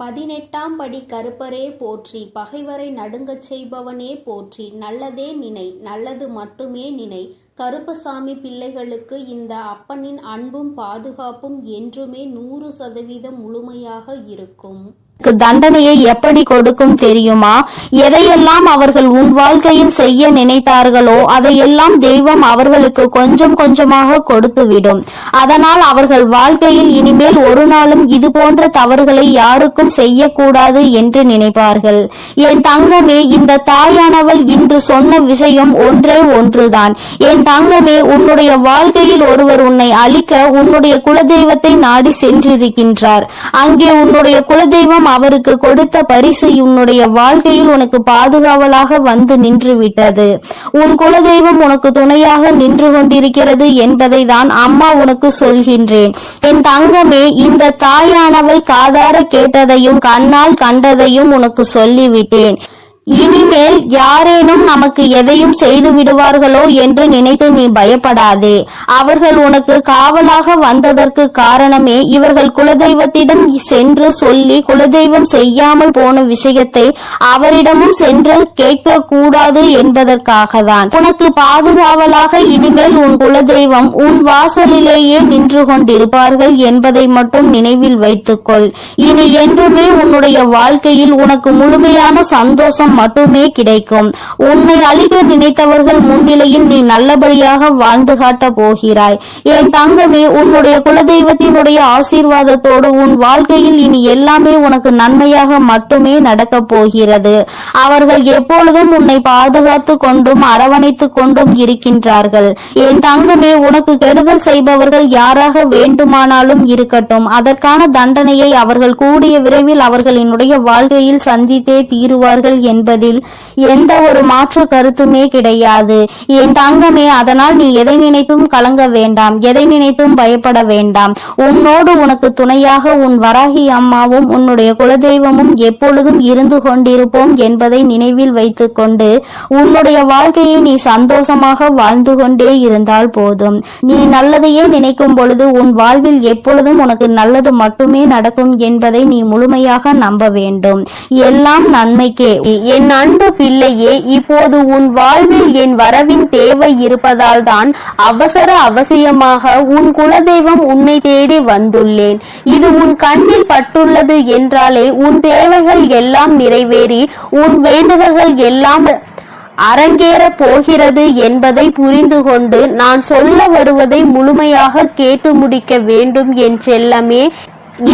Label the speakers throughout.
Speaker 1: பதினெட்டாம் படி கருப்பரே போற்றி பகைவரை நடுங்கச் செய்பவனே போற்றி நல்லதே நினை நல்லது மட்டுமே நினை. கருப்பசாமி பிள்ளைகளுக்கு இந்த அப்பனின் அன்பும் பாதுகாப்பும் என்றுமே நூறு சதவீதம் முழுமையாக இருக்கும்.
Speaker 2: தண்டனையை எப்படி கொடுக்கும் தெரியுமா? எதையெல்லாம் அவர்கள் உன் வாழ்க்கையில் செய்ய நினைத்தார்களோ அதையெல்லாம் தெய்வம் அவர்களுக்கு கொஞ்சம் கொஞ்சமாக கொடுத்துவிடும். அதனால் அவர்கள் வாழ்க்கையில் இனிமேல் ஒரு நாளும் இது போன்ற தவறுகளை யாருக்கும் செய்யக்கூடாது என்று நினைப்பார்கள். என் தங்கமே இந்த தாயானவள் இன்று சொன்ன விஷயம் ஒன்றே ஒன்றுதான். என் தங்கமே உன்னுடைய வாழ்க்கையில் ஒருவர் உன்னை அழிக்க உன்னுடைய குலதெய்வத்தை நாடி சென்றிருக்கின்றார். அங்கே உன்னுடைய குலதெய்வம் அவருக்கு கொடுத்த பரிசு உன்னுடைய வாழ்க்கையில் உனக்கு பாதுகாவலாக வந்து நின்று விட்டது உன் குலதெய்வம் உனக்கு துணையாக நின்று கொண்டிருக்கிறது என்பதை தான் அம்மா உனக்கு சொல்கின்றேன். என் தங்கமே இந்த தாயானவள் காதார கேட்டதையும் கண்ணால் கண்டதையும் உனக்கு சொல்லிவிட்டேன். இனிமேல் யாரேனும் நமக்கு எதையும் செய்து விடுவார்களோ என்று நினைத்து நீ பயப்படாதே. அவர்கள் உனக்கு காவலாக வந்ததற்கு காரணமே இவர்கள் குலதெய்வத்திடம் சென்று சொல்லி குலதெய்வம் செய்யாமல் போன விஷயத்தை அவரிடமும் சென்று கேட்க கூடாது என்பதற்காக தான் உனக்கு பாதுகாவலாக இனிமேல் உன் குலதெய்வம் உன் வாசலிலேயே நின்று கொண்டிருப்பார்கள் என்பதை மட்டும் நினைவில் வைத்துக்கொள். இனி என்றுமே உன்னுடைய வாழ்க்கையில் உனக்கு முழுமையான சந்தோஷம் மட்டுமே கிடைக்கும். உன்னை அழிக்க நினைத்தவர்கள் முன்னிலையில் நீ நல்லபடியாக வாழ்ந்து காட்ட போகிறாய். என் தங்கமே உன்னுடைய குலதெய்வத்தினுடைய ஆசீர்வாதத்தோடு உன் வாழ்க்கையில் இனி எல்லாமே உனக்கு நன்மையாக மட்டுமே நடக்கப் போகிறது. அவர்கள் எப்பொழுதும் உன்னை பாதுகாத்து கொண்டும் அரவணைத்து கொண்டும் இருக்கின்றார்கள். என் தங்கமே உனக்கு கெடுதல் செய்பவர்கள் யாராக வேண்டுமானாலும் இருக்கட்டும். அதற்கான தண்டனையை அவர்கள் கூடிய விரைவில் அவர்களினுடைய வாழ்க்கையில் சந்தித்தே தீருவார்கள் என்பதில் எந்த ஒரு மாற்று கருத்துமே கிடையாது. என் தங்கமே அதனால் நீ எதை நினைத்தும் கலங்க வேண்டாம் எதை நினைத்தும் பயப்பட வேண்டாம். உன்னோடு உனக்கு துணையாக உன் வராகி அம்மாவும் உன்னுடைய குலதெய்வமும் எப்பொழுதும் இருந்து கொண்டிருப்போம் என்பதை நினைவில் வைத்துக்கொண்டு உன்னுடைய வாழ்க்கையை நீ சந்தோஷமாக வாழ்ந்து கொண்டே இருந்தால் போதும். நீ நல்லதையே நினைக்கும் பொழுது உன் வாழ்வில் எப்பொழுதும் உனக்கு நல்லது மட்டுமே நடக்கும் என்பதை நீ முழுமையாக நம்ப வேண்டும். எல்லாம் நன்மைக்கே.
Speaker 3: என் அன்பு பிள்ளையே இப்போது உன் வாழ்வில் என் வரவின் தேவை இருப்பதால் தான் அவசர அவசியமாக உன் குலதெய்வம் உன்னை தேடி வந்துள்ளேன். இது உன் கண்ணில் பட்டுள்ளது என்றாலே உன் தேவைகள் எல்லாம் நிறைவேறி உன் வேண்டுதல்கள் எல்லாம் அரங்கேற போகிறது என்பதை புரிந்து கொண்டு நான் சொல்ல வருவதை முழுமையாக கேட்டு முடிக்க வேண்டும் என் செல்லமே.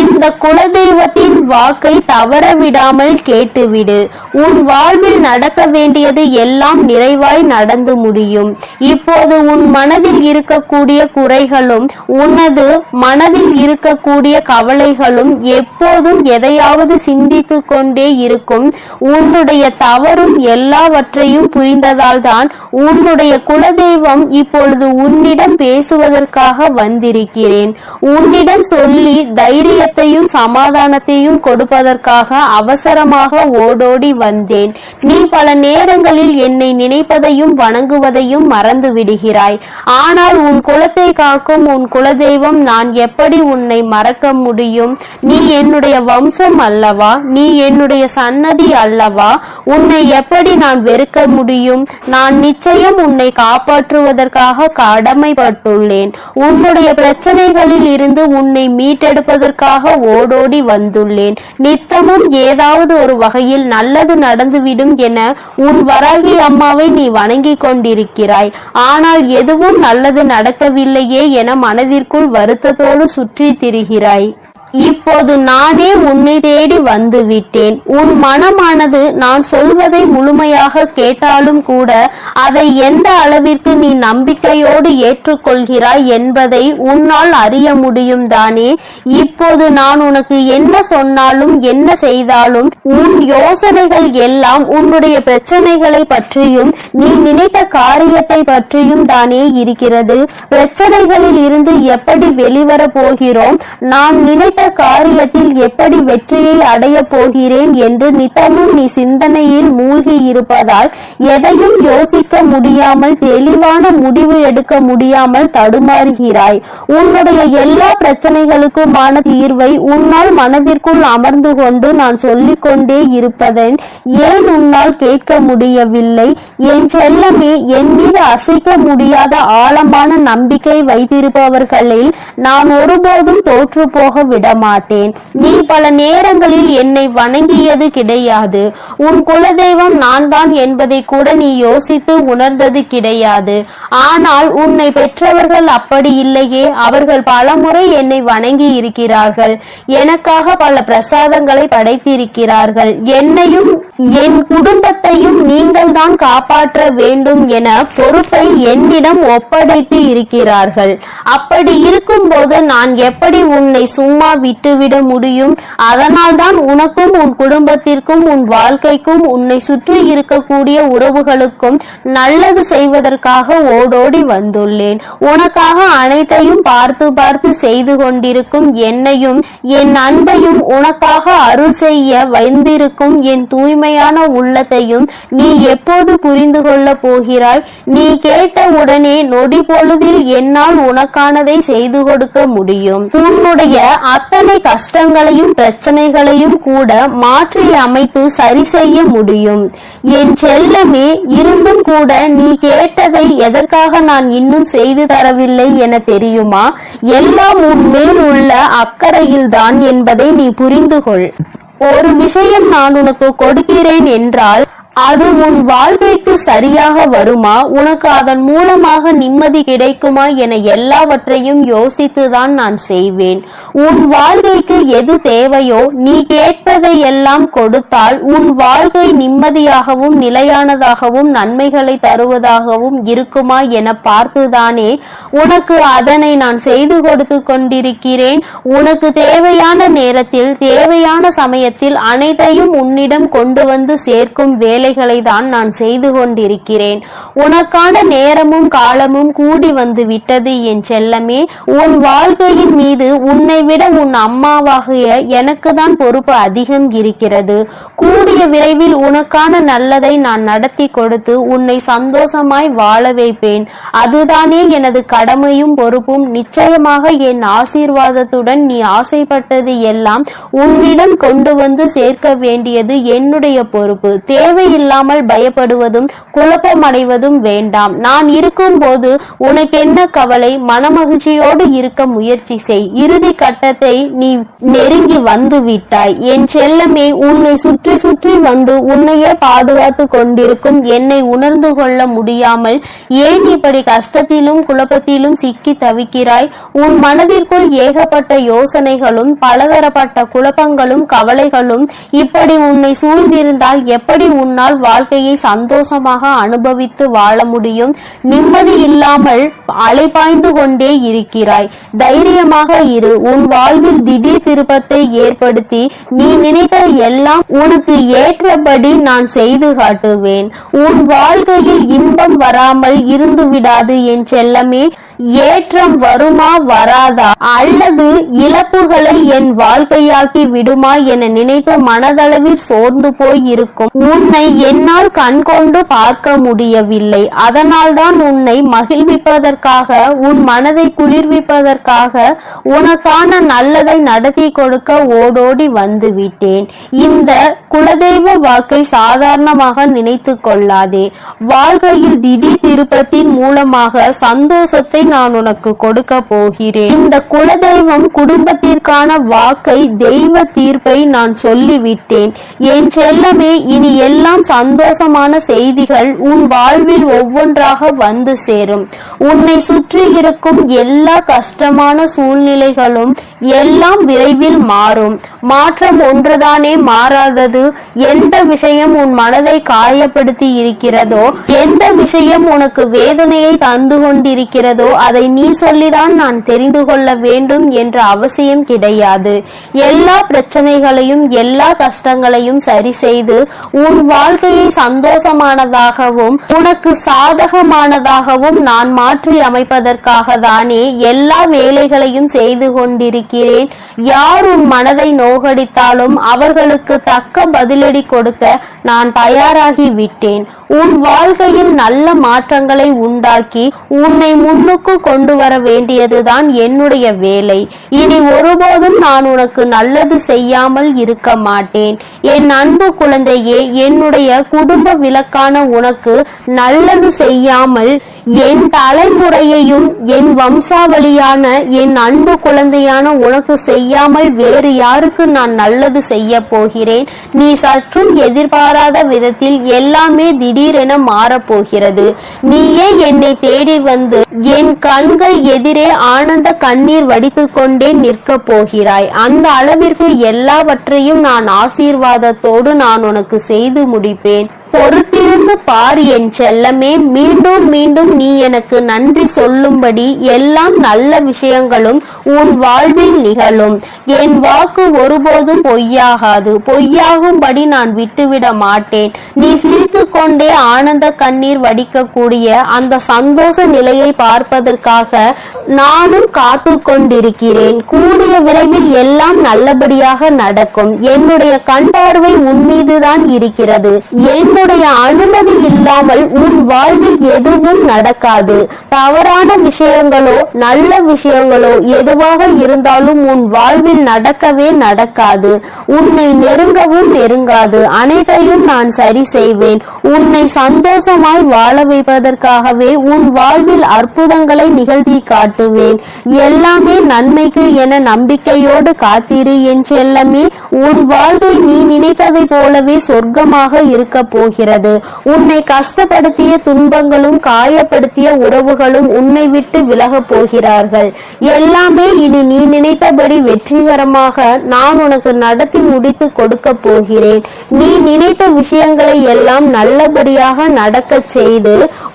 Speaker 3: இந்த குலதெய்வத்தின் வாக்கை தவற விடாமல் கேட்டுவிடு. உன் வாழ்வில் நடக்க வேண்டியது எல்லாம் நிறைவாய் நடந்து முடியும். இப்போது உன் மனதில் இருக்கக்கூடிய குறைகளும் உனது மனதில் இருக்கக்கூடிய கவலைகளும் எப்போதும் எதையாவது சிந்தித்து கொண்டே இருக்கும். உன்னுடைய தவறும் எல்லாவற்றையும் புரிந்ததால் தான் உன்னுடைய குலதெய்வம் இப்பொழுது உன்னிடம் பேசுவதற்காக வந்திருக்கிறேன். உன்னிடம் சொல்லி தைரிய தைரியத்தையும் சமாதானத்தையும் கொடுப்பதற்காக அவசரமாக ஓடோடி வந்தேன். நீ பல நேரங்களில் என்னை நினைப்பதையும் வணங்குவதையும் மறந்து விடுகிறாய் ஆனால் உன் குலத்தை காக்கும் உன் குலதெய்வம் நான் எப்படி உன்னை மறக்க முடியும்? நீ என்னுடைய வம்சம் அல்லவா? நீ என்னுடைய சன்னதி அல்லவா? உன்னை எப்படி நான் வெறுக்க முடியும்? நான் நிச்சயம் உன்னை காப்பாற்றுவதற்காக கடமைப்பட்டுள்ளேன். உன்னுடைய பிரச்சனைகளில் இருந்து உன்னை மீட்டெடுப்பதற்காக உனக்காக ஓடோடி வந்துள்ளேன். நித்தமும் ஏதாவது ஒரு வகையில் நல்லது நடந்துவிடும் என உன் வராகி அம்மாவை நீ வணங்கிக் கொண்டிருக்கிறாய். ஆனால் எதுவும் நல்லது நடக்கவில்லையே என மனதிற்குள் வருத்தத்தோடு சுற்றி திரிகிறாய். இப்போது நானே உன்னை தேடி வந்து விட்டேன் உன் மனமானது நான் சொல்வதை முழுமையாக கேட்டாலும் கூட அதை எந்த அளவிற்கு நீ நம்பிக்கையோடு ஏற்றுக்கொள்கிறாய் என்பதை உன்னால் அறிய முடியும் தானே. இப்போது நான் உனக்கு என்ன சொன்னாலும் என்ன செய்தாலும் உன் யோசனைகள் எல்லாம் உன்னுடைய பிரச்சனைகளை பற்றியும் நீ நினைத்த காரியத்தை பற்றியும் தானே இருக்கிறது. பிரச்சனைகளில் இருந்து எப்படி வெளிவர போகிறோம்? நான்
Speaker 2: குறிப்பிட்ட காரியத்தில் எப்படி வெற்றியை அடைய போகிறேன் என்று நித்தமும் நீ சிந்தனையில் மூழ்கி இருப்பதால் எதையும் யோசிக்க முடியாமல் தெளிவான முடிவு எடுக்க முடியாமல் தடுமாறுகிறாய். உன்னுடைய எல்லா பிரச்சனைகளுக்குமான தீர்வை உன்னால் மனதிற்குள் அமர்ந்து கொண்டு நான் சொல்லிக் கொண்டே இருப்பதன் ஏன் உன்னால் கேட்க முடியவில்லை? என் செல்லமே என் மீது அசைக்க முடியாத ஆழமான நம்பிக்கை வைத்திருப்பவர்களில் நான் ஒருபோதும் தோற்று போக விடமாட்டேன். நீ பல நேரங்களில் என்னை வணங்கியது கிடையாது. உன் குலதெய்வம் நான் தான் என்பதை கூட நீ யோசித்து உணர்ந்தது கிடையாது. ஆனால் உன்னை பெற்றவர்கள் அப்படி இல்லையே. அவர்கள் பலமுறை என்னை வணங்கி இருக்கிறார்கள். எனக்காக பல பிரசாதங்களை படைத்திருக்கிறார்கள். என்னையும் என் குடும்பத்தையும் நீங்கள் தான் காப்பாற்ற வேண்டும் என பொறுப்பை என்னிடம் ஒப்படைத்து இருக்கிறார்கள். அப்படி இருக்கும்போது நான் எப்படி உன்னை சும்மா விட்டுவிட முடியும். அதனால்தான் உனக்கும் உன் குடும்பத்திற்கும் உன் வாழ்க்கைக்கும் உன்னை சுற்றி இருக்கக்கூடிய உறவுகளுக்கும் நல்லது செய்வதற்காக ஓடோடி வந்துள்ளேன். உனக்காக அனைத்தையும் பார்த்து பார்த்து செய்து கொண்டிருக்கும் என்னையும் என் அன்பையும் உனக்காக அருள் செய்ய வந்திருக்கும் என் தூய்மையான உள்ளத்தையும் நீ எப்போது புரிந்து கொள்ள போகிறாய்? நீ கேட்ட உடனே நொடி பொழுதில் என்னால் உனக்கானதை செய்து கொடுக்க முடியும். உன்னுடைய அத்தனை கஷ்டங்களையும் பிரச்சனைகளையும் கூட மாற்றி அமைத்து சரி செய்ய முடியும். என் செல்லமே இருந்தும் கூட நீ கேட்டதை எதற்காக நான் இன்னும் செய்து தரவில்லை என தெரியுமா? எல்லாம் உன் மேல் உள்ள அக்கறையில் தான் என்பதை நீ புரிந்து கொள் ஒரு விஷயம் நான் உனக்கு கொடுக்கிறேன் என்றால் அது உன் வாழ்க்கைக்கு சரியாக வருமா? உனக்கு அதன் மூலமாக நிம்மதி கிடைக்குமா என எல்லாவற்றையும் யோசித்துதான் நான் செய்வேன். உன் வாழ்க்கைக்கு எது தேவையோ நீ கேட்பதை எல்லாம் கொடுத்தால் உன் வாழ்க்கை நிம்மதியாகவும் நிலையானதாகவும் நன்மைகளை தருவதாகவும் இருக்குமா என பார்த்துதானே உனக்கு அதனை நான் செய்து கொடுத்து கொண்டிருக்கிறேன். உனக்கு தேவையான நேரத்தில் தேவையான சமயத்தில் அனைத்தையும் உன்னிடம் கொண்டு வந்து சேர்க்கும் வேலை வேலைகளை தான் நான் செய்து கொண்டிருக்கிறேன். உனக்கான நேரமும் காலமும் கூடி வந்து விட்டது என் செல்லமே. உன் வாழ்க்கையின் மீது உன்னை விட உன் அம்மாவாகிய எனக்கு தான் பொறுப்பு அதிகம் இருக்கிறது. கூடிய விரைவில் உனக்கான நல்லதை நான் நடத்தி கொடுத்து உன்னை சந்தோஷமாய் வாழ வைப்பேன். அதுதானே எனது கடமையும் பொறுப்பும். நிச்சயமாக என் ஆசீர்வாதத்துடன் நீ ஆசைப்பட்டது எல்லாம் உன்னிடம் கொண்டு வந்து சேர்க்க வேண்டியது என்னுடைய பொறுப்பு. தேவை தேவையில்லாமல் பயப்படுவதும் குழப்பமடைவதும் வேண்டாம். நான் இருக்கும்போது உனக்கு என்ன கவலை? மனமகிழ்ச்சியோடு இருக்க முயற்சி செய். இறுதி கட்டத்தை நீ நெருங்கி வந்து விட்டாய். என் செல்லமே உன்னை சுற்றி சுற்றி வந்து உன்னையே பாதுகாத்து கொண்டிருக்கும். என்னை உணர்ந்து கொள்ள முடியாமல் ஏன் இப்படி கஷ்டத்திலும் குழப்பத்திலும் சிக்கி தவிக்கிறாய்? உன் மனதிற்குள் ஏகப்பட்ட யோசனைகளும் பலதரப்பட்ட குழப்பங்களும் கவலைகளும் இப்படி உன்னை சூழ்ந்திருந்தால் எப்படி உன்னால் வாழ்க்கையை சந்தோஷமாக அனுபவித்து வாழ முடியும். நிம்மதி இல்லாமல் அலைபாய்ந்து கொண்டே இருக்கிறாய். தைரியமாக இரு. உன் வாழ்வில் திடீர் திருப்பத்தை ஏற்படுத்தி நீ நினைத்த எல்லாம் உனக்கு ஏற்றபடி நான் செய்து காட்டுவேன். உன் வாழ்க்கையில் இன்பம் வராமல் இருந்து விடாது என் செல்லமே. ஏற்றம் வருமா வராதா? அல்லது இழப்புகளை என் வாழ்க்கையாக்கி விடுமா என நினைத்து மனதளவில் சோர்ந்து போய் இருக்கும் உன்னை என்னால் கண்கொண்டு பார்க்க முடியவில்லை. அதனால்தான் உன்னை மகிழ்விப்பதற்காக உன் மனதை குளிர்விப்பதற்காக உனக்கான நல்லதை நடத்தி கொடுக்க ஓடோடி வந்து விட்டேன் இந்த குலதெய்வ வாக்கை சாதாரணமாக நினைத்து கொள்ளாதே. வாழ்க்கையில் திடீர் திருப்பத்தின் மூலமாக சந்தோஷத்தை நான் உனக்கு கொடுக்க போகிறேன். இந்த குலதெய்வம் குடும்பத்திற்கான வாக்கை தெய்வ தீர்ப்பை நான் சொல்லிவிட்டேன். என் செல்லமே இனி எல்லாம் சந்தோஷமான செய்திகள் உன் வாழ்வில் ஒவ்வொன்றாக வந்து சேரும். உன்னை சுற்றி இருக்கும் எல்லா கஷ்டமான சூழ்நிலைகளும் எல்லாம் விரைவில் மாறும். மாற்றம் ஒன்றுதானே மாறாதது. எந்த விஷயம் உன் மனதை காயப்படுத்தி இருக்கிறதோ எந்த விஷயம் உனக்கு வேதனையை தந்து கொண்டிருக்கிறதோ அதை நீ சொல்லிதான் நான் தெரிந்து கொள்ள வேண்டும் என்ற அவசியம் கிடையாது. எல்லா பிரச்சனைகளையும் எல்லா கஷ்டங்களையும் சரி செய்து உன் வாழ்க்கையை சந்தோஷமானதாகவும் உனக்கு சாதகமானதாகவும் நான் மாற்றி அமைப்பதற்காக தானே எல்லா வேலைகளையும் செய்து கொண்டிருக்கிறேன்.
Speaker 3: இருக்கிறேன் யார் உன் மனதை நோகடித்தாலும் அவர்களுக்கு தக்க பதிலடி கொடுக்க நான் தயாராகி விட்டேன். உன் வாழ்க்கையில் நல்ல மாற்றங்களை உண்டாக்கி உன்னை முன்னுக்கு கொண்டு வர வேண்டியதுதான் என்னுடைய வேலை. இனி ஒருபோதும் நான் உனக்கு நல்லது செய்யாமல் இருக்க மாட்டேன். என் அன்பு குழந்தையே என்னுடைய குடும்ப விளக்கான உனக்கு நல்லது செய்யாமல் என் தலைமுறையையும் என் வம்சாவளியான என் அன்பு குழந்தையான உனக்கு செய்யாமல் வேறு யாருக்கு நான் நல்லது செய்ய போகிறேன்? நீ சற்றும் எதிர்பாராத விதத்தில் எல்லாமே திடீரென மாறப்போகிறது. நீயே என்னை தேடி வந்து என் கண்கள் எதிரே ஆனந்த கண்ணீர் வடித்துக் கொண்டே நிற்கப் போகிறாய். அந்த அளவிற்கு எல்லாவற்றையும் நான் ஆசீர்வாதத்தோடு நான் உனக்கு செய்து முடிப்பேன். பொறுத்திருந்து பார் என் செல்லமே. மீண்டும் மீண்டும் நீ எனக்கு நன்றி சொல்லும்படி எல்லாம் நல்ல விஷயங்களும் உன் வாழ்வில் நிகழும். என் வாக்கு ஒருபோதும் பொய்யாகாது. பொய்யாகும்படி நான் விட்டுவிட மாட்டேன். நீ சிரித்து கொண்டே ஆனந்த கண்ணீர் வடிக்கக்கூடிய அந்த சந்தோஷ நிலையை பார்ப்பதற்காக நானும் காத்து கொண்டிருக்கிறேன். கூடிய விரைவில் எல்லாம் நல்லபடியாக நடக்கும். என்னுடைய கண் பார்வை உன் மீதுதான் இருக்கிறது. என் என்னுடைய அனுமதி இல்லாமல் உன் வாழ்வில் எதுவும் நடக்காது. தவறான விஷயங்களோ நல்ல விஷயங்களோ எதுவாக இருந்தாலும் உன் வாழ்வில் நடக்கவே நடக்காது. உன்னை நெருங்கவும் நெருங்காது. அனைத்தையும் நான் சரி செய்வேன். உன்னை சந்தோஷமாய் வாழ வைப்பதற்காகவே உன் வாழ்வில் அற்புதங்களை நிகழ்த்தி காட்டுவேன். எல்லாமே நன்மைக்கு என நம்பிக்கையோடு காத்திரு என் செல்லமே. உன் வாழ்வில் நீ நினைத்ததை போலவே சொர்க்கமாக இருக்க போகிறது. உன்னை கஷ்டப்படுத்திய துன்பங்களும் காயப்படுத்திய உறவுகளும் உன்னை விட்டு விலகப் போகிறார்கள். எல்லாமே இனி நீ நினைத்தபடி வெற்றிகரமாக நான் உனக்கு நடத்தி முடித்து கொடுக்க போகிறேன். நீ நினைத்த விஷயங்களை எல்லாம் நல்லபடியாக நடக்க செய்து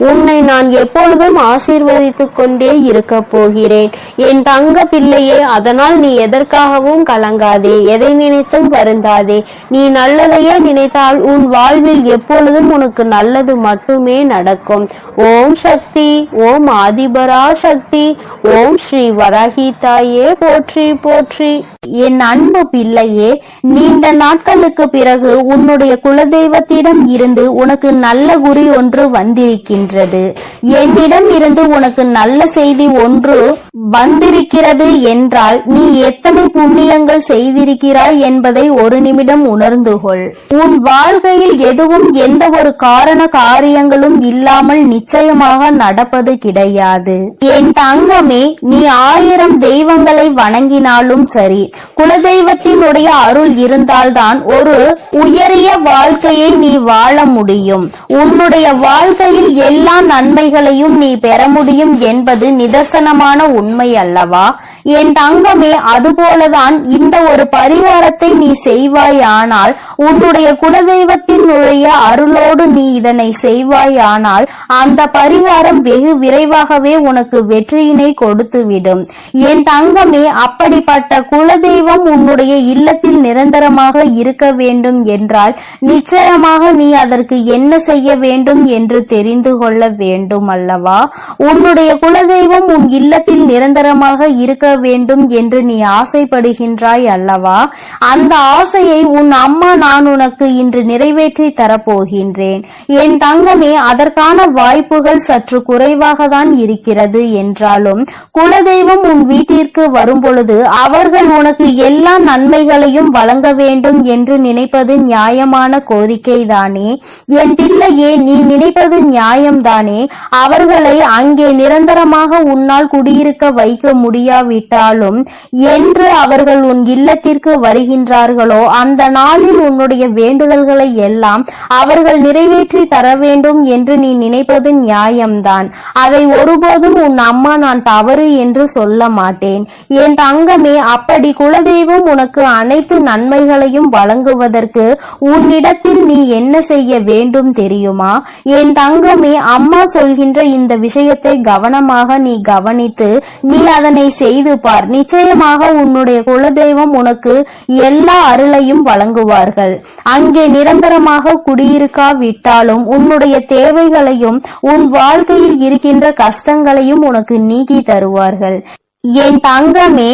Speaker 3: உன்னை நான் எப்பொழுதும் ஆசீர்வதித்துக் கொண்டே இருக்க போகிறேன். என் தங்க பிள்ளையே அதனால் நீ எதற்காகவும் கலங்காதே எதை நினைத்தும் வருந்தாதே. நீ நல்லதையே நினைத்தால் உன் வாழ்வில் எப்பொழுதும் உனக்கு நல்லது மட்டுமே நடக்கும். ஓம் சக்தி ஓம் ஆதிபரா சக்தி ஓம் ஸ்ரீ வராகி தாயே போற்றி போற்றி.
Speaker 2: என் அன்பு பிள்ளையே நீண்ட நாட்களுக்கு பிறகு உன்னுடைய குலதெய்வத்திடம் இருந்து உனக்கு நல்ல குறி ஒன்று வந்திருக்கின்றது. என்னிடம் இருந்து உனக்கு நல்ல செய்தி ஒன்று வந்திருக்கிறது என்றால் நீ எத்தனை புண்ணியங்கள் செய்திருக்கிறாய் என்பதை ஒரு நிமிடம் உணர்ந்து கொள். உன் வாழ்க்கையில் எதுவும் எந்த ஒரு காரண காரியங்களும் இல்லாமல் நிச்சயமாக நடப்பது கிடையாது. என் தங்கமே நீ ஆயிரம் தெய்வங்களை வணங்கினாலும் சரி குலதெய்வத்தினுடைய அருள் இருந்தால்தான் ஒரு உயரிய வாழ்க்கையை நீ வாழ முடியும். உன்னுடைய வாழ்க்கையில் எல்லா நன்மைகளையும் நீ பெற முடியும் என்பது நிதர்சனமான உண்மை அல்லவா? என் தங்கமே அதுபோலதான் இந்த ஒரு பரிகாரத்தை நீ செய்வாயானால் உன்னுடைய குலதெய்வத்தினுடைய அருளோடு நீ இதனை செய்வாயானால் அந்த பரிகாரம் வெகு விரைவாகவே உனக்கு வெற்றியினை கொடுத்துவிடும். என் தங்கமே அப்படிப்பட்ட குலதெய்வம் உன்னுடைய இல்லத்தில் நிரந்தரமாக இருக்க வேண்டும் என்றால் நிச்சயமாக நீ அதற்கு என்ன செய்ய வேண்டும் என்று தெரிந்து கொள்ள வேண்டும் அல்லவா? உன்னுடைய குலதெய்வம் உன் இல்லத்தில் நிரந்தரமாக இருக்க வேண்டும் என்று நீ ஆசைப்படுகின்றாய் அல்லவா? அந்த ஆசையை உன் அம்மா நான் உனக்கு இன்று நிறைவேற்றி தரப்போ போகின்றேன். என் தங்கமே அதற்கான வாய்ப்புகள் சற்று குறைவாக தான் இருக்கிறது என்றாலும் குலதெய்வம் உன் வீட்டிற்கு வரும்பொழுது அவர்கள் உனக்கு எல்லா நன்மைகளையும் வழங்க வேண்டும் என்று நினைப்பது நியாயமான கோரிக்கைதானே? என் பிள்ளையே நீ நினைப்பது நியாயம்தானே? அவர்களை அங்கே நிரந்தரமாக உன்னால் குடியிருக்க வைக்க முடியாவிட்டாலும் என்று அவர்கள் உன் இல்லத்திற்கு வருகின்றார்களோ அந்த நாளில் உன்னுடைய வேண்டுதல்களை எல்லாம் அவர்கள் நிறைவேற்றி தர வேண்டும் என்று நீ நினைப்பது நியாயம்தான். அதை ஒருபோதும் உன் அம்மா நான் தவறு என்று சொல்ல மாட்டேன். என் தங்கமே அப்படி குலதெய்வம் உனக்கு அனைத்து நன்மைகளையும் வழங்குவதற்கு உன்னிடத்தில் நீ என்ன செய்ய வேண்டும் தெரியுமா? என் தங்கமே அம்மா சொல்கின்ற இந்த விஷயத்தை கவனமாக நீ கவனித்து நீ அதனை செய்து பார். நிச்சயமாக உன்னுடைய குலதெய்வம் உனக்கு எல்லா அருளையும் வழங்குவார்கள். அங்கே நிரந்தரமாக குடியிருக்காவிட்டாலும் உன்னுடைய தேவைகளையும் உன் வாழ்க்கையில் இருக்கின்ற கஷ்டங்களையும் உனக்கு நீக்கி தருவார்கள். என் தங்கமே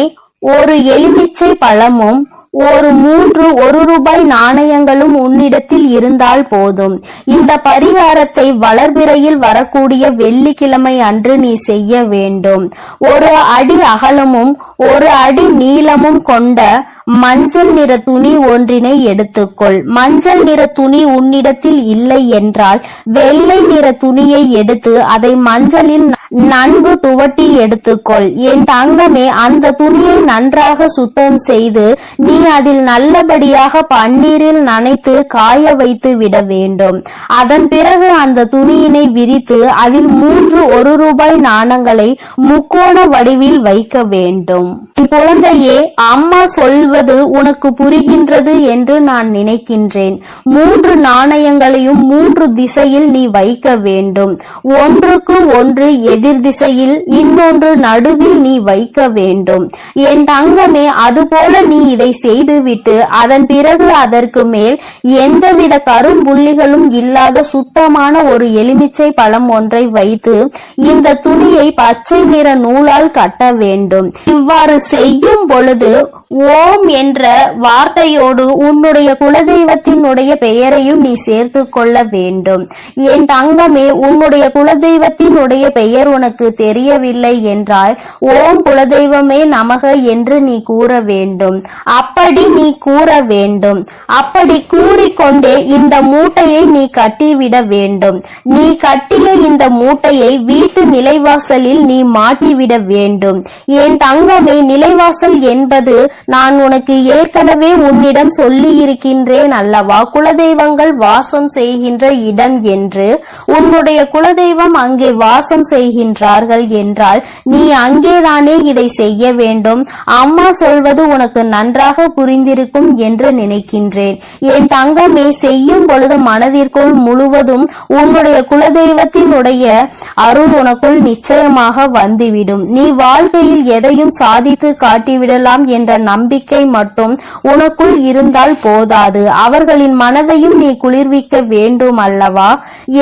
Speaker 2: ஒரு எலுமிச்சை பழமும் ஒரு மூன்று ஒரு ரூபாய் நாணயங்களும் உன்னிடத்தில் இருந்தால் போதும். இந்த பரிகாரத்தை வளர்பிறையில் வரக்கூடிய வெள்ளிக்கிழமை அன்று நீ செய்ய வேண்டும். ஒரு அடி அகலமும் ஒரு அடி நீளமும் கொண்ட மஞ்சள் நிற துணி ஒன்றினை எடுத்துக்கொள். மஞ்சள் நிற துணி உன்னிடத்தில் இல்லை என்றால் வெள்ளை நிற துணியை எடுத்து அதை மஞ்சளில் நன்கு துவட்டி எடுத்துக்கொள். என் தங்கமே அந்த துணியை நன்றாக சுத்தம் செய்து நீ அதில் நல்லபடியாக பன்னீரில் நனைத்து காய வைத்து விட வேண்டும். அதன் பிறகு அந்த துணியினை விரித்து அதில் மூன்று ஒரு ரூபாய் நாணங்களை முக்கோண வடிவில் வைக்க வேண்டும். குழந்தையே அம்மா சொல்வது உனக்கு புரிகின்றது என்று நான் நினைக்கின்றேன். மூன்று நாணயங்களையும் மூன்று திசையில் நீ வைக்க வேண்டும். ஒன்றுக்கு ஒன்று எதிர் திசையில் இன்னொன்று நடுவில் நீ வைக்க வேண்டும். என் தங்கமே அதுபோல நீ இதை செய்துவிட்டு அதன் பிறகு அதற்கு மேல் எந்தவித கரும்புள்ளிகளும் இல்லாத சுத்தமான ஒரு எலுமிச்சை பழம் ஒன்றை வைத்து இந்த துணியை பச்சை நிற நூலால் கட்ட வேண்டும். இவ்வாறு செய்யும் பொழுது ஓம் என்ற வார்த்தையோடு உன்னுடைய குலதெய்வத்தினுடைய பெயரையும் நீ சேர்த்து கொள்ள வேண்டும். என் தங்கமே உன்னுடைய குலதெய்வத்தினுடைய பெயர் உனக்கு தெரியவில்லை என்றால் ஓம் குலதெய்வமே நமக என்று நீ கூற வேண்டும். அப்படி நீ கூற வேண்டும். அப்படி கூறிக்கொண்டே இந்த மூட்டையை நீ கட்டிவிட வேண்டும். நீ கட்டிய இந்த மூட்டையை வீட்டு நிலைவாசலில் நீ மாட்டிவிட வேண்டும். என் தங்கமே நிலைவாசல் என்பது நான் உனக்கு ஏற்கனவே உன்னிடம் சொல்லி இருக்கின்றேன் அல்லவா? குலதெய்வங்கள் வாசம் செய்கின்ற இடம் என்று. உன்னுடைய குலதெய்வம் அங்கே வாசம் செய்கின்றார்கள் என்றால் நீ அங்கேதானே இதை செய்ய வேண்டும். அம்மா சொல்வது உனக்கு நன்றாக புரிந்திருக்கும் என்று நினைக்கின்றேன். என் தங்கமே செய்யும் பொழுது மனதிற்குள் முழுவதும் உன்னுடைய குலதெய்வத்தினுடைய அருள் உனக்குள் நிச்சயமாக வந்துவிடும். நீ வாழ்க்கையில் எதையும் சாதித்து காட்டிவிடலாம் என்ற நம்பிக்கை மட்டும் உனக்குள் இருந்தால் போதாது. அவர்களின் மனதையும் நீ குளிர்விக்க வேண்டும் அல்லவா?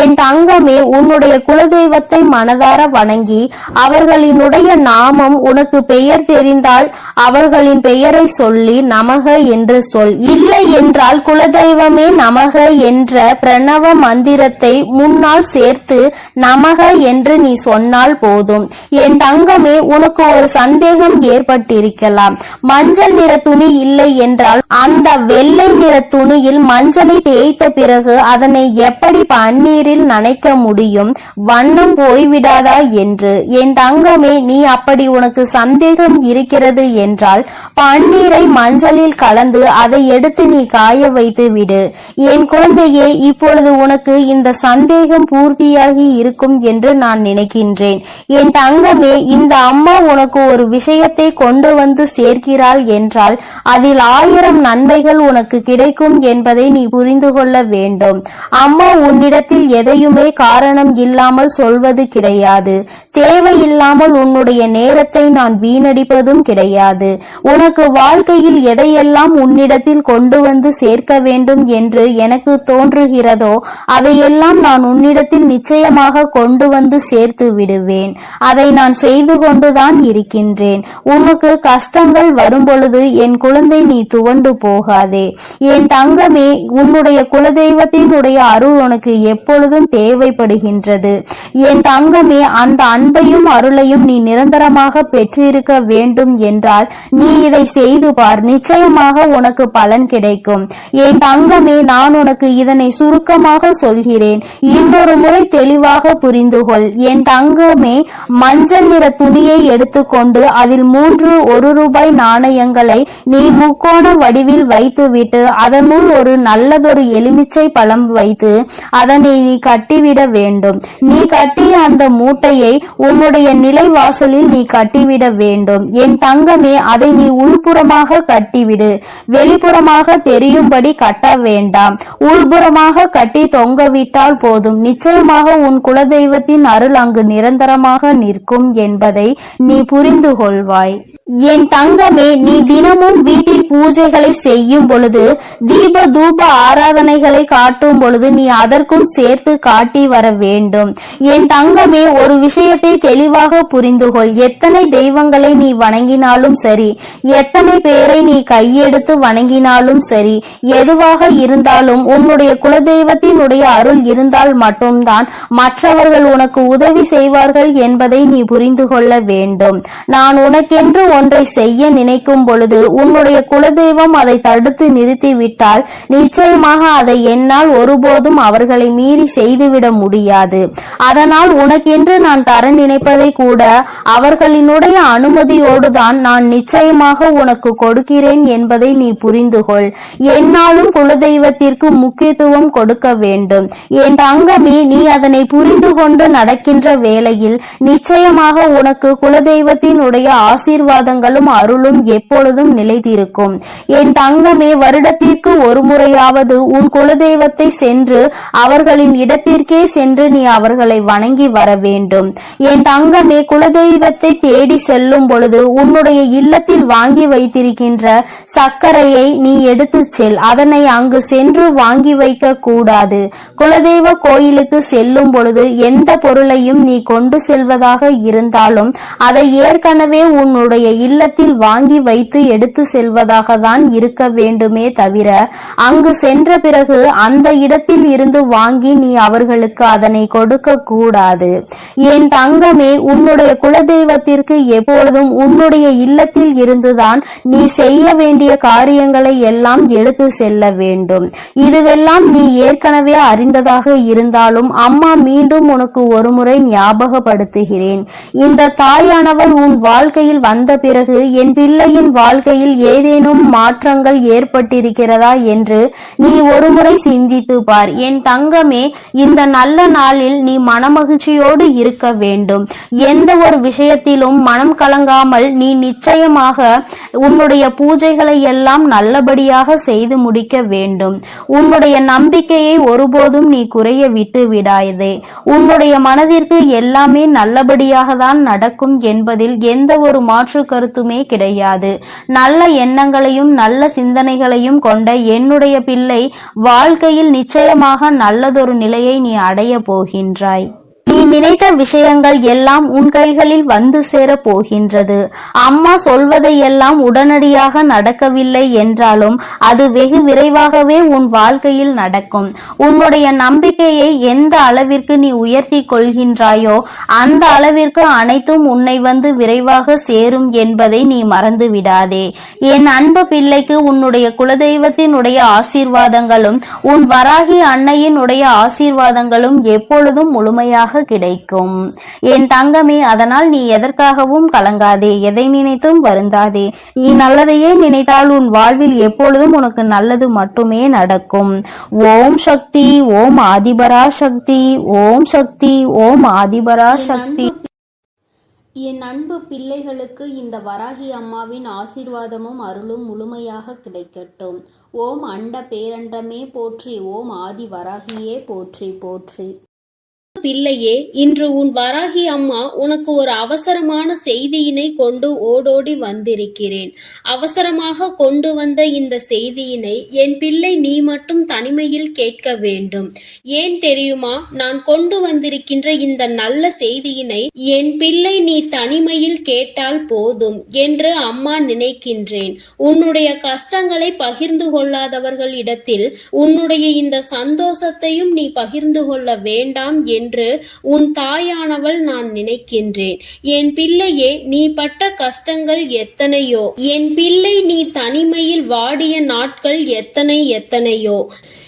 Speaker 2: என் தங்கமே உன்னுடைய குலதெய்வத்தை மனதார வணங்கி அவர்களினுடைய நாமம் உனக்கு பெயர் தெரிந்தால் அவர்களின் பெயரை சொல்லி நமக என்று சொல். இல்லை என்றால் குலதெய்வமே நமக என்ற பிரணவ மந்திரத்தை முன்னால் சேர்த்து நமக என்று நீ சொன்னால் போதும். என் தங்கமே உனக்கு ஒரு சந்தேகம் ஏற்பட்டிருக்கலாம். மஞ்சள் மஞ்சள் நிற துணி இல்லை என்றால் அந்த வெள்ளை நிற துணியில் மஞ்சளை தேய்த்த பிறகு அதனை எப்படி பன்னீரில் நனைக்க முடியும்? வண்ணம் போய்விடாதா என்று. என் தங்கமே நீ அப்படி உனக்கு சந்தேகம் இருக்கிறது என்றால் பன்னீரை மஞ்சளில் கலந்து அதை எடுத்து நீ காய வைத்து விடு. என் குழந்தையே இப்பொழுது உனக்கு இந்த சந்தேகம் பூர்த்தியாகி இருக்கும் என்று நான் நினைக்கின்றேன். என் தங்கமே இந்த அம்மா உனக்கு ஒரு விஷயத்தை கொண்டு வந்து சேர்க்கிறாள் என்றால் அதில் ஆயிரம் நன்மைகள் உனக்கு கிடைக்கும் என்பதை நீ புரிந்து கொள்ள வேண்டும். அம்மா உன்னிடத்தில் எதையுமே காரணம் இல்லாமல் சொல்வது கிடையாது. தேவையில்லாமல் உன்னுடைய நேரத்தை நான் வீணடிப்பதும் கிடையாது. உனக்கு வாழ்க்கையில் எதையெல்லாம் உன்னிடத்தில் கொண்டு வந்து சேர்க்க வேண்டும் என்று எனக்கு தோன்றுகிறதோ அதையெல்லாம் நான் உன்னிடத்தில் நிச்சயமாக கொண்டு வந்து சேர்த்து விடுவேன். அதை நான் செய்து கொண்டுதான் இருக்கின்றேன். உனக்கு கஷ்டங்கள் வரும்பொழுது என் குழந்தை நீ துவண்டு போகாதே. என் தங்கமே உன்னுடைய குலதெய்வத்தினுடைய அருள் உனக்கு எப்பொழுதும் தேவைப்படுகின்றது. என் தங்கமே அந்த அன்பையும் அருளையும் நீ நிரந்தரமாக பெற்றிருக்க வேண்டும் என்றால் நீ இதை செய்து பார். நிச்சயமாக உனக்கு பலன் கிடைக்கும். என் தங்கமே நான் உனக்கு இதனை சுருக்கமாக சொல்கிறேன். இன்னொரு முறை தெளிவாக புரிந்து கொள். என் தங்கமே மஞ்சள் நிற துணியை எடுத்துக்கொண்டு அதில் மூன்று ஒரு ரூபாய் நாணயங்களை நீ முக்கோண வடிவில் வைத்துவிட்டு அதனுள் ஒரு நல்லதொரு எலுமிச்சை பழம் வைத்து அதனை நீ கட்டிவிட வேண்டும். நீ கட்டிய அந்த மூட்டையை உன்னுடைய நிலைவாசலில் நீ கட்டிவிட வேண்டும். என் தங்கமே அதை நீ உள்புறமாக கட்டிவிடு. வெளிப்புறமாக தெரியும்படி கட்ட வேண்டாம். உள்புறமாக கட்டி தொங்கவிட்டால் போதும். நிச்சயமாக உன் குலதெய்வத்தின் அருள் அங்கு நிரந்தரமாக நிற்கும் என்பதை நீ புரிந்து கொள்வாய் என் தங்கமே நீ தினமும் வீட்டில் பூஜைகளை செய்யும் பொழுது தீப தூப ஆராதனைகளை காட்டும் பொழுது நீ அதற்கும் சேர்த்து காட்டி வர வேண்டும். என் தங்கமே ஒரு விஷயத்தை தெளிவாக புரிந்துகொள். எத்தனை தெய்வங்களை நீ வணங்கினாலும் சரி எத்தனை பேரை நீ கையெடுத்து வணங்கினாலும் சரி எதுவாக இருந்தாலும் உன்னுடைய குலதெய்வத்தினுடைய அருள் இருந்தால் மட்டும்தான் மற்றவர்கள் உனக்கு உதவி செய்வார்கள் என்பதை நீ புரிந்து கொள்ள வேண்டும். நான் உனக்கென்று ஒன்றை செய்ய நினைக்கும் பொழுது உன்னுடைய குலதெய்வம் அதை தடுத்து நிறுத்திவிட்டால் நிச்சயமாக அதை என்னால் ஒருபோதும் அவர்களை மீறி செய்துவிட முடியாது. அதனால் உனக்கென்று நான் தர நினைப்பதை கூட அவர்களினுடைய அனுமதியோடு தான் நான் நிச்சயமாக உனக்கு கொடுக்கிறேன் என்பதை நீ புரிந்து கொள் என்னாலும் குலதெய்வத்திற்கு முக்கியத்துவம் கொடுக்க வேண்டும். என் தங்கமே நீ அதனை புரிந்து கொண்டு நடக்கின்ற வேளையில் நிச்சயமாக உனக்கு குலதெய்வத்தினுடைய ஆசீர்வாதங்களும் அருளும் எப்பொழுதும் நிலைத்திருக்கும். என் தங்கமே வருடத்திற்கு ஒரு முறையாவது உன் குலதெய்வத்தை சென்று அவர்களின் இடத்திற்கே சென்று நீ அவர்களை வணங்கி வர வேண்டும். என் தங்கமே குலதெய்வத்தை தேடி செல்லும் பொழுது உன்னுடைய இல்லத்தில் வாங்கி வைத்திருக்கின்ற சர்க்கரையை நீ எடுத்துச் செல். அதனை அங்கு சென்று வாங்கி வைக்க கூடாது. குலதெய்வ கோயிலுக்கு செல்லும் பொழுது எந்த பொருளையும் நீ கொண்டு செல்வதாக இருந்தாலும் அதை ஏற்கனவே உன்னுடைய இல்லத்தில் வாங்கி வைத்து எடுத்து செல்வதாக தான் இருக்க வேண்டுமே தவிர அங்கு சென்ற பிறகு அந்த இடத்தில் இருந்து வாங்கி நீ அவர்களுக்கு அதனை கொடுக்க கூடாது. என் தங்கமே உன்னுடைய குலதெய்வத்திற்கு எப்பொழுதும் உன்னுடைய இல்லத்தில் இருந்துதான் நீ செய்ய வேண்டிய காரியங்களை எல்லாம் எடுத்து செல்ல வேண்டும். இதுவெல்லாம் நீ ஏற்கனவே அறிந்ததாக இருந்தாலும் அம்மா மீண்டும் உனக்கு ஒருமுறை ஞாபகப்படுத்துகிறேன். இந்த தாயானவள் உன் வாழ்க்கையில் வந்த பிறகு என் பிள்ளையின் வாழ்க்கையில் ஏதேனும் மாற்றங்கள் ஏற்பட்டிருக்கிறதா? என்று நீ ஒருமுறை சிந்தித்து பார். என் தங்கமே இந்த நல்ல நாளில் நீ மனமகிழ்ச்சியோடு இருக்க வேண்டும். எந்த ஒரு விஷயத்திலும் மனம் கலங்காமல் நீ நிச்சயமாக உன்னுடைய பூஜைகளை எல்லாம் நல்லபடியாக செய்து முடிக்க வேண்டும். உன்னுடைய நம்பிக்கையை ஒருபோதும் நீ குறைய விட்டு விடாதே. உன்னுடைய மனதிற்கு எல்லாமே நல்லபடியாக தான் நடக்கும் என்பதில் எந்த ஒரு மாற்று கருத்துமே கிடையாது. நல்ல எண்ணங்களையும் நல்ல சிந்தனைகளையும் கொண்ட என்னுடைய பிள்ளை வாழ்க்கையில் நிச்சயமாக நல்லதொரு நிலையை நீ அடைய போகின்றாய். நீ நினைத்த விஷயங்கள் எல்லாம் உன் கைகளில் வந்து சேர போகின்றது. அம்மா சொல்வதை எல்லாம் உடனடியாக நடக்கவில்லை என்றாலும் அது வெகு விரைவாகவே உன் வாழ்க்கையில் நடக்கும். உன்னுடைய நம்பிக்கையை எந்த அளவிற்கு நீ உயர்த்தி கொள்கின்றாயோ அந்த அளவிற்கு அனைத்தும் உன்னை வந்து விரைவாக சேரும் என்பதை நீ மறந்து விடாதே. என் அன்பு பிள்ளைக்கு உன்னுடைய குலதெய்வத்தினுடைய ஆசீர்வாதங்களும் உன் வராகி அன்னையினுடைய ஆசீர்வாதங்களும் எப்பொழுதும் முழுமையாக கிடைக்கும். என் தங்கமே அதனால் நீ எதற்காகவும் கலங்காதே எதை நினைத்தும் வருந்தாதே. நீ நல்லதையே நினைத்தால் உன் வாழ்வில் எப்பொழுதும் உனக்கு நல்லது மட்டுமே நடக்கும். ஓம் சக்தி ஓம் ஆதிபரா சக்தி ஓம் சக்தி ஓம் ஆதிபரா சக்தி
Speaker 1: என் அன்பு பிள்ளைகளுக்கு இந்த வராகி அம்மாவின் ஆசீர்வாதமும் அருளும் முழுமையாக கிடைக்கட்டும். ஓம் அண்ட பேரண்டமே போற்றி ஓம் ஆதி வராகியே போற்றி போற்றி. பிள்ளையே இன்று உன் வராகி அம்மா உனக்கு ஒரு அவசரமான செய்தியினை கொண்டு ஓடோடி வந்திருக்கிறேன். அவசரமாக கொண்டு வந்த இந்த செய்தியினை என் பிள்ளை நீ மட்டும் தனிமையில் கேட்க வேண்டும். ஏன் தெரியுமா? நான் கொண்டு வந்திருக்கின்ற இந்த நல்ல செய்தியினை என் பிள்ளை நீ தனிமையில் கேட்டால் போதும் என்று அம்மா நினைக்கின்றேன். உன்னுடைய கஷ்டங்களை பகிர்ந்து கொள்ளாதவர்கள் இடத்தில் உன்னுடைய இந்த சந்தோஷத்தையும் நீ பகிர்ந்து கொள்ள வேண்டாம் என்று என்று உன் தாயானவள் நான் நினைக்கின்றேன். என் பிள்ளையே நீ பட்ட கஷ்டங்கள் எத்தனையோ? என் பிள்ளை நீ தனிமையில் வாடிய நாட்கள் எத்தனை எத்தனையோ?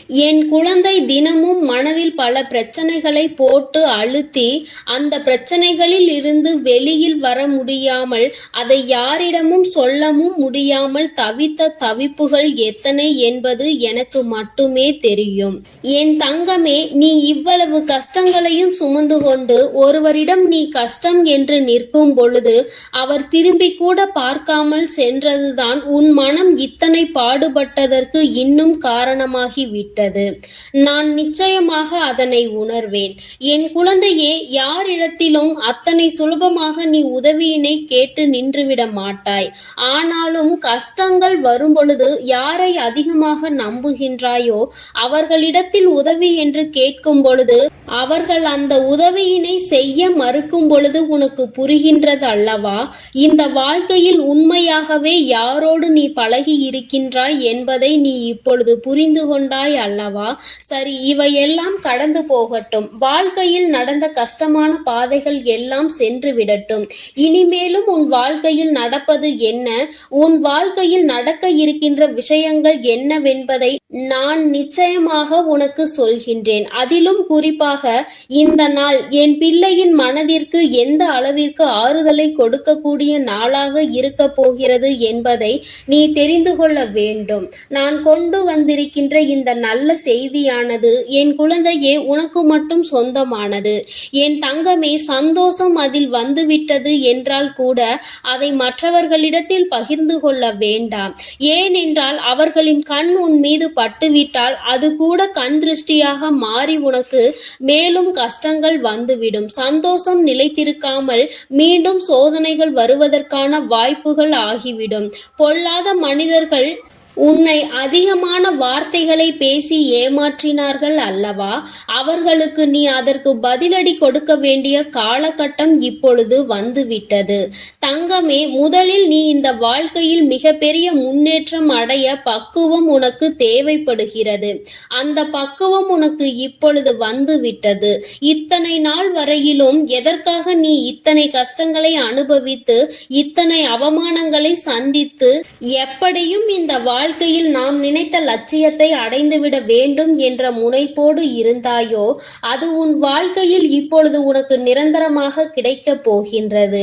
Speaker 1: என் குழந்தை தினமும் மனதில் பல பிரச்சனைகளை போட்டு அழுத்தி அந்த பிரச்சனைகளில் இருந்து வெளியில் வர முடியாமல் அதை யாரிடமும் சொல்லவும் முடியாமல் தவித்த தவிப்புகள் எத்தனை என்பது எனக்கு மட்டுமே தெரியும். என் தங்கமே நீ இவ்வளவு கஷ்டங்களையும் சுமந்து கொண்டு ஒருவரிடம் நீ கஷ்டம் என்று நிற்கும் பொழுது அவர் திரும்பி கூட பார்க்காமல் சென்றதுதான் உன் மனம் இத்தனை பாடுபட்டதற்கு இன்னும் காரணமாகிவிட்டது. விட்டது. நான் நிச்சயமாக அதனை உணர்வேன். என் குழந்தையே யாரிடத்திலும் அத்தனை சுலபமாக நீ உதவியினை கேட்டு நின்றுவிட மாட்டாய். ஆனாலும் கஷ்டங்கள் வரும்பொழுது யாரை அதிகமாக நம்புகின்றாயோ அவர்களிடத்தில் உதவி என்று கேட்கும் பொழுது அவர்கள் அந்த உதவியினை செய்ய மறுக்கும் பொழுது உனக்கு புரிகின்றது அல்லவா? இந்த வாழ்க்கையில் உண்மையாகவே யாரோடு நீ பழகி இருக்கின்றாய் என்பதை நீ இப்பொழுது புரிந்து கொண்டாய் அல்லவா? சரி இவையெல்லாம் கடந்து போகட்டும். வாழ்க்கையில் நடந்த கஷ்டமான பாதைகள் எல்லாம் சென்று விடட்டும். இனிமேலும் உன் வாழ்க்கையில் நடப்பது என்ன? உன் வாழ்க்கையில் நடக்க இருக்கின்ற விஷயங்கள் என்னவென்பதை நான் நிச்சயமாக உனக்கு சொல்கின்றேன். அதிலும் குறிப்பாக இந்த நாள் என் பிள்ளையின் மனதிற்கு எந்த அளவிற்கு ஆறுதலை கொடுக்கக்கூடிய நாளாக இருக்க போகிறது என்பதை நீ தெரிந்து கொள்ள வேண்டும். நான் கொண்டு வந்திருக்கின்ற இந்த நல்ல செய்தியானது என் குழந்தையே உனக்கு மட்டும் சொந்தமானது. என் தங்கமே சந்தோஷம் அதில் வந்துவிட்டது என்றால் கூட அதை மற்றவர்களிடத்தில் பகிர்ந்து கொள்ள வேண்டாம். ஏனென்றால் அவர்களின் கண் உன் மீது பட்டுவிட்டால் அது கூட கண் திருஷ்டியாக மாறி உனக்கு மேலும் கஷ்டங்கள் வந்துவிடும். சந்தோஷம் நிலைத்திருக்காமல் மீண்டும் சோதனைகள் வருவதற்கான வாய்ப்புகள் ஆகிவிடும். பொல்லாத மனிதர்கள் உன்னை அதிகமான வார்த்தைகளை பேசி ஏமாற்றினார்கள் அல்லவா? அவர்களுக்கு நீ அதற்கு பதிலடி கொடுக்க வேண்டிய காலகட்டம் இப்பொழுது வந்துவிட்டது. தங்கமே முதலில் நீ இந்த வாழ்க்கையில் மிகப்பெரிய முன்னேற்றம் அடைய பக்குவம் உனக்கு தேவைப்படுகிறது. அந்த பக்குவம் உனக்கு இப்பொழுது வந்துவிட்டது. இத்தனை நாள் வரையிலும் எதற்காக நீ இத்தனை கஷ்டங்களை அனுபவித்து இத்தனை அவமானங்களை சந்தித்து எப்படியும் இந்த வாழ்க்கையில் நாம் நினைத்த லட்சியத்தை அடைந்துவிட வேண்டும் என்ற முனைப்போடு இருந்தாயோ அது உன் வாழ்க்கையில் இப்பொழுது உனக்கு நிரந்தரமாக கிடைக்கப் போகின்றது.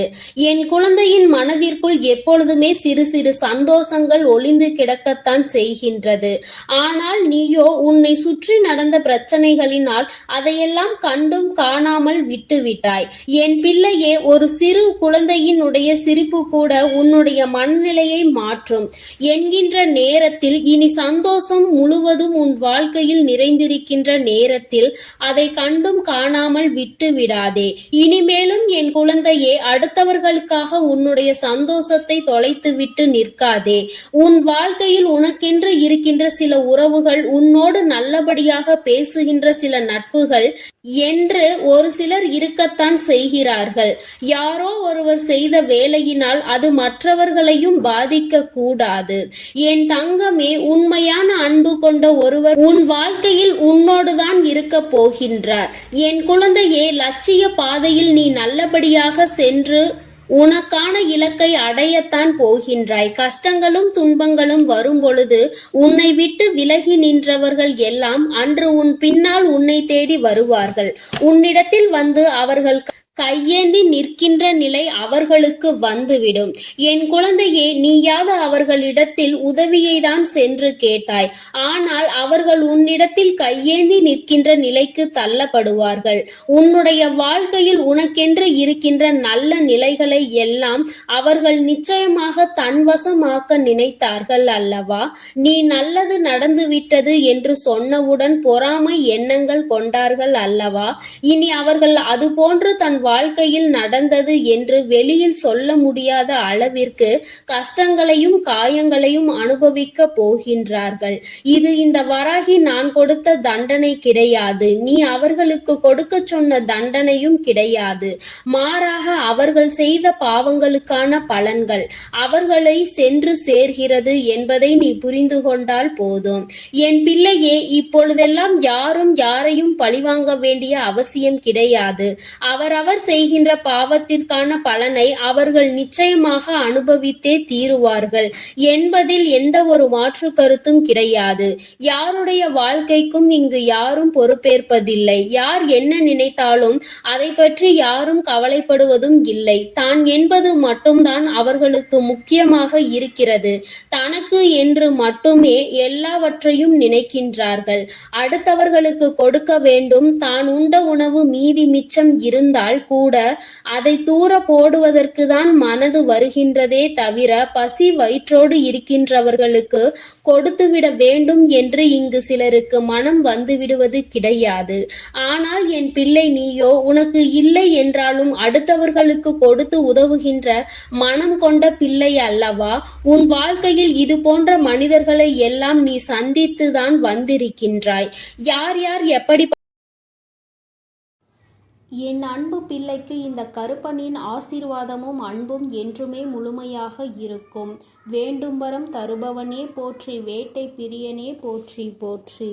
Speaker 1: என் குழந்தையின் மனதிற்குள் எப்பொழுதுமே சிறு சிறு சந்தோஷங்கள் ஒளிந்து கிடக்கத்தான் செய்கின்றது. ஆனால் நீயோ உன்னை சுற்றி நடந்த பிரச்சனைகளினால் அதையெல்லாம் கண்டும் காணாமல் விட்டுவிட்டாய். என் பிள்ளையே ஒரு சிறு குழந்தையினுடைய சிரிப்பு கூட உன்னுடைய மனநிலையை மாற்றும். என்கின்ற நேரத்தில் இனி சந்தோஷம் முழுவதும் உன் வாழ்க்கையில் நிறைந்திருக்கின்ற நேரத்தில் அதை கண்டும் காணாமல் விட்டு விடாதே இனிமேலும் என் குழந்தையே அடுத்தவர்களுக்காக உன்னுடைய சந்தோஷத்தை தொலைத்துவிட்டு நிற்காதே. உன் வாழ்க்கையில் உனக்கென்று இருக்கின்ற சில உறவுகள் உன்னோடு நல்லபடியாக பேசுகின்ற சில நட்புகள் என்று ஒரு சிலர் இருக்கத்தான் செய்கிறார்கள். யாரோ ஒருவர் செய்த வேலையினால் அது மற்றவர்களையும் பாதிக்க கூடாது என் தங்கமே உண்மையான அன்பு கொண்ட ஒருவர் உன் வாழ்க்கையில் உன்னோடுதான் இருக்க போகின்றார். என் குழந்தையே லட்சிய பாதையில் நீ நல்லபடியாக சென்று உனக்கான இலக்கை அடையத்தான் போகின்றாய். கஷ்டங்களும் துன்பங்களும் வரும் பொழுது உன்னை விட்டு விலகி நின்றவர்கள் எல்லாம் அன்று உன் பின்னால் உன்னை தேடி வருவார்கள். உன்னிடத்தில் வந்து அவர்கள் கையேந்தி நிற்கின்ற நிலை அவர்களுக்கு வந்துவிடும். என் குழந்தையே நீயாவது அவர்களிடத்தில் உதவியை தான் சென்று கேட்டாய். ஆனால் அவர்கள் உன்னிடத்தில் கையேந்தி நிற்கின்ற நிலைக்கு தள்ளப்படுவார்கள். உன்னுடைய வாழ்க்கையில் உனக்கென்று இருக்கின்ற நல்ல நிலைகளை எல்லாம் அவர்கள் நிச்சயமாக தன்வசமாக்க நினைத்தார்கள் அல்லவா? நீ நல்லது நடந்துவிட்டது என்று சொன்னவுடன் பொறாமை எண்ணங்கள் கொண்டார்கள் அல்லவா? இனி அவர்கள் அதுபோன்று தன் வாழ்க்கையில் நடந்தது என்று வெளியில் சொல்ல முடியாத அளவிற்கு கஷ்டங்களையும் காயங்களையும் அனுபவிக்க போகின்றார்கள். இது இந்த வராகி நான் கொடுத்த தண்டனை கிடையாது. நீ அவர்களுக்கு கொடுக்க சொன்ன தண்டனையும் கிடையாது. மாறாக அவர்கள் செய்த பாவங்களுக்கான பலன்கள் அவர்களை சென்று சேர்கிறது என்பதை நீ புரிந்து கொண்டால் போதும். என் பிள்ளையே இப்பொழுதெல்லாம் யாரும் யாரையும் பழிவாங்க வேண்டிய அவசியம் கிடையாது. அவரவர் செய்கின்ற பாவத்திற்கான பலனை அவர்கள் நிச்சயமாக அனுபவித்தே தீருவார்கள். என்பதில் எந்த ஒரு மாற்று கருத்தும் கிடையாது. யாருடைய வாழ்க்கைக்கும் இங்கு யாரும் பொறுப்பேற்பதில்லை. யார் என்ன நினைத்தாலும் அதை பற்றி யாரும் கவலைப்படுவதும் இல்லை. தான் என்பது மட்டும்தான் அவர்களுக்கு முக்கியமாக இருக்கிறது. தனக்கு என்று மட்டுமே எல்லாவற்றையும் நினைக்கின்றார்கள். அடுத்தவர்களுக்கு கொடுக்க வேண்டும். தான் உண்ட உணவு மீதி மிச்சம் இருந்தால் கூட அதை தூர போடுவதற்கு தான் மனது வருகின்றதே தவிர பசி வயிற்றோடு இருக்கின்றவர்களுக்கு கொடுத்துவிட வேண்டும் என்று இங்கு சிலருக்கு மனம் வந்துவிடுவது கிடையாது. ஆனால் என் பிள்ளை நீயோ உனக்கு இல்லை என்றாலும் அடுத்தவர்களுக்கு கொடுத்து உதவுகின்ற மனம் கொண்ட பிள்ளை அல்லவா? உன் வாழ்க்கையில் இது போன்ற மனிதர்களை எல்லாம் நீ சந்தித்துதான் வந்திருக்கின்றாய். யார் யார் எப்படி என் அன்பு பிள்ளைக்கு இந்த கருப்பனின் ஆசீர்வாதமும் அன்பும் என்றுமே முழுமையாக இருக்கும். வேண்டும் வரம் தருபவனே போற்றி வேட்டை பிரியனே போற்றி போற்றி.